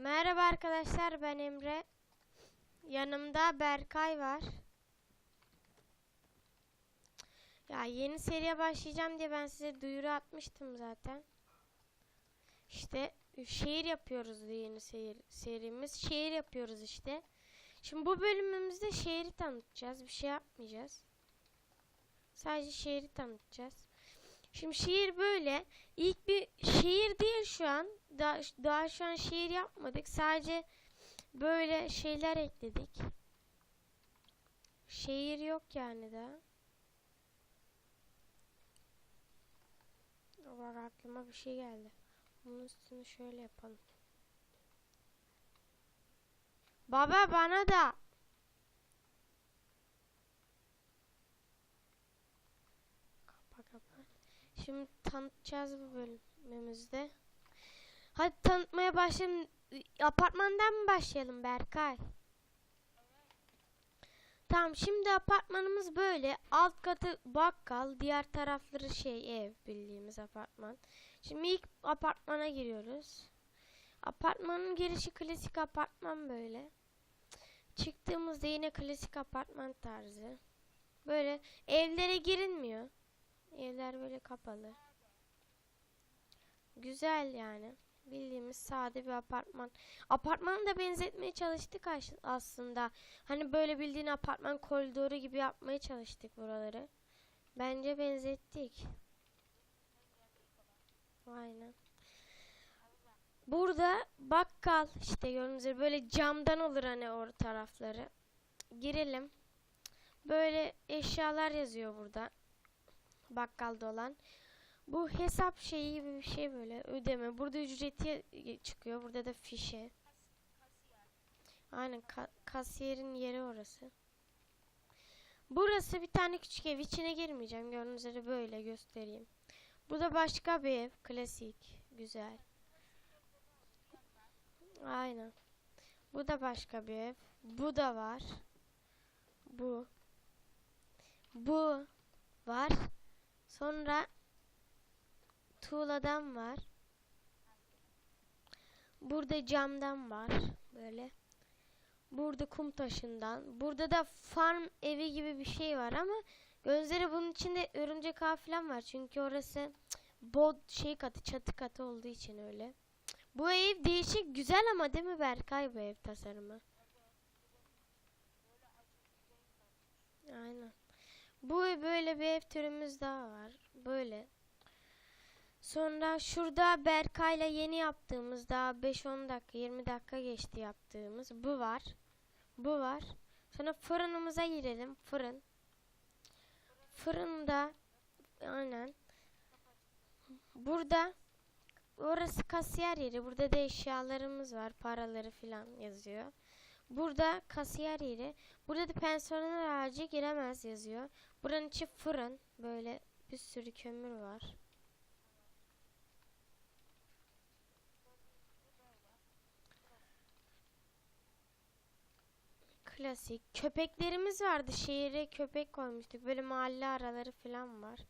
Merhaba arkadaşlar ben Emre. Yanımda Berkay var. Ya yeni seriye başlayacağım diye ben size duyuru atmıştım zaten. İşte şehir yapıyoruz yeni seyir, serimiz. Şehir yapıyoruz işte. Şimdi bu bölümümüzde şehri tanıtacağız. Bir şey yapmayacağız. Sadece şehri tanıtacağız. Şimdi şehir böyle. İlk bir şehir değil şu an. Daha, daha şu an şehir yapmadık. Sadece böyle şeyler ekledik. Şehir yok yani daha. Bak aklıma bir şey geldi. Bunun üstünü şöyle yapalım. Baba bana da. Şimdi tanıtacağız bu bölümümüzde. Hadi tanıtmaya başlayalım. Apartmandan mı başlayalım Berkay? Tamam şimdi apartmanımız böyle. Alt katı bakkal, diğer tarafları şey ev bildiğimiz apartman. Şimdi ilk apartmana giriyoruz. Apartmanın girişi klasik apartman böyle. Çıktığımızda yine klasik apartman tarzı. Böyle evlere girilmiyor. Evler böyle kapalı. Güzel yani. Bildiğimiz sade bir apartman. Apartmanı da benzetmeye çalıştık as- aslında. Hani böyle bildiğin apartman koridoru gibi yapmaya çalıştık buraları. Bence benzettik. Aynen. Burada bakkal işte gördüğünüz gibi böyle camdan olur hani o tarafları. Girelim. Böyle eşyalar yazıyor burada. Bakkalda olan. Bu hesap şeyi bir şey böyle ödeme. Burada ücreti çıkıyor. Burada da fişe. Aynen ka- kasiyerin yeri orası. Burası bir tane küçük ev. İçine girmeyeceğim. Gördüğünüz üzere böyle göstereyim. Bu da başka bir ev. Klasik. Güzel. Aynen. Bu da başka bir ev. Bu da var. Bu. Bu var. Sonra tuğladan var. Burada camdan var. Böyle. Burada kum taşından. Burada da farm evi gibi bir şey var ama gözleri bunun içinde örümcek ağ falan var. Çünkü orası bod şey katı çatı katı olduğu için öyle. Bu ev değişik güzel ama değil mi Berkay bu ev tasarımı? Aynen. Bu böyle bir ev türümüz daha var. Böyle. Sonra şurada Berkay'la yeni yaptığımız daha 5-10 dakika 20 dakika geçti yaptığımız bu var. Bu var. Sonra fırınımıza girelim. Fırın. Fırında aynen. Burada orası kasiyer yeri. Burada da eşyalarımız var. Paraları filan yazıyor. Burada kasiyer yeri. Burada da personel aracı giremez yazıyor. Buranın içi fırın. Böyle bir sürü kömür var. Klasik. Köpeklerimiz vardı. Şehire köpek koymuştuk. Böyle mahalle araları falan var.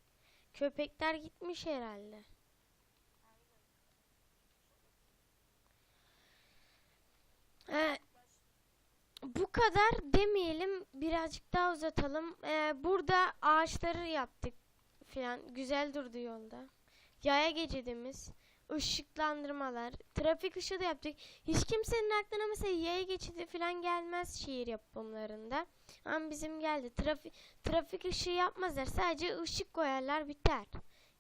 Köpekler gitmiş herhalde. Ee, bu kadar demeyelim. Birazcık daha uzatalım. Ee, burada ağaçları yaptık falan. Güzel durdu yolda. Yaya geçidimiz. ışıklandırmalar. Trafik ışığı da yaptık. Hiç kimsenin aklına mesela yaya geçidi falan gelmez şehir yapımlarında. Ama bizim geldi. Trafik trafik ışığı yapmazlar. Sadece ışık koyarlar biter.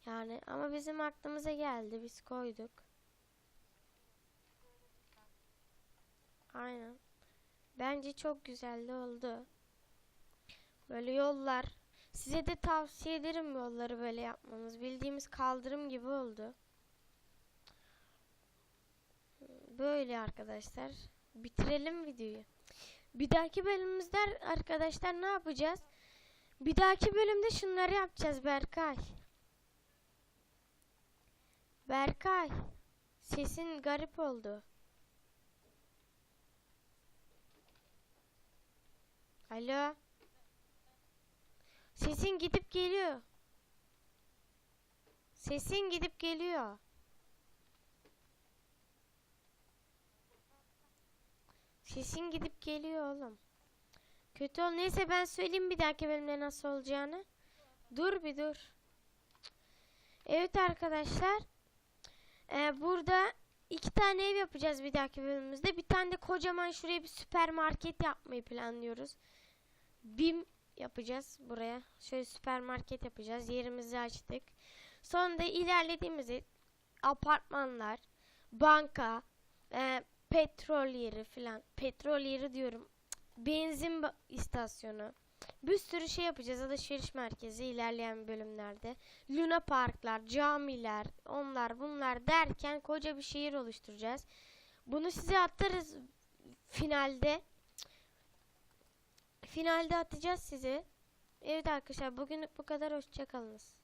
Yani ama bizim aklımıza geldi. Biz koyduk. Aynen. Bence çok güzeldi oldu. Böyle yollar. Size de tavsiye ederim yolları böyle yapmanız. Bildiğimiz kaldırım gibi oldu. Böyle arkadaşlar. Bitirelim videoyu. Bir dahaki bölümümüzde arkadaşlar ne yapacağız? Bir dahaki bölümde şunları yapacağız Berkay. Berkay. Sesin garip oldu. Alo. Sesin gidip geliyor. Sesin gidip geliyor. Sesin gidip geliyor oğlum. Kötü ol. Neyse ben söyleyeyim bir dahaki bölümde nasıl olacağını. Dur bir dur. Evet arkadaşlar. Ee, burada iki tane ev yapacağız bir dahaki bölümümüzde. Bir tane de kocaman şuraya bir süpermarket yapmayı planlıyoruz. BİM yapacağız buraya. Şöyle süpermarket yapacağız. Yerimizi açtık. Sonra da ilerlediğimizde apartmanlar, banka, e, petrol yeri filan. Petrol yeri diyorum. Benzin istasyonu. Bir sürü şey yapacağız. Alışveriş merkezi ilerleyen bölümlerde. Luna parklar, camiler, onlar bunlar derken koca bir şehir oluşturacağız. Bunu size atarız finalde. Finalde atacağız size. Evet arkadaşlar bugünlük bu kadar. Hoşçakalınız.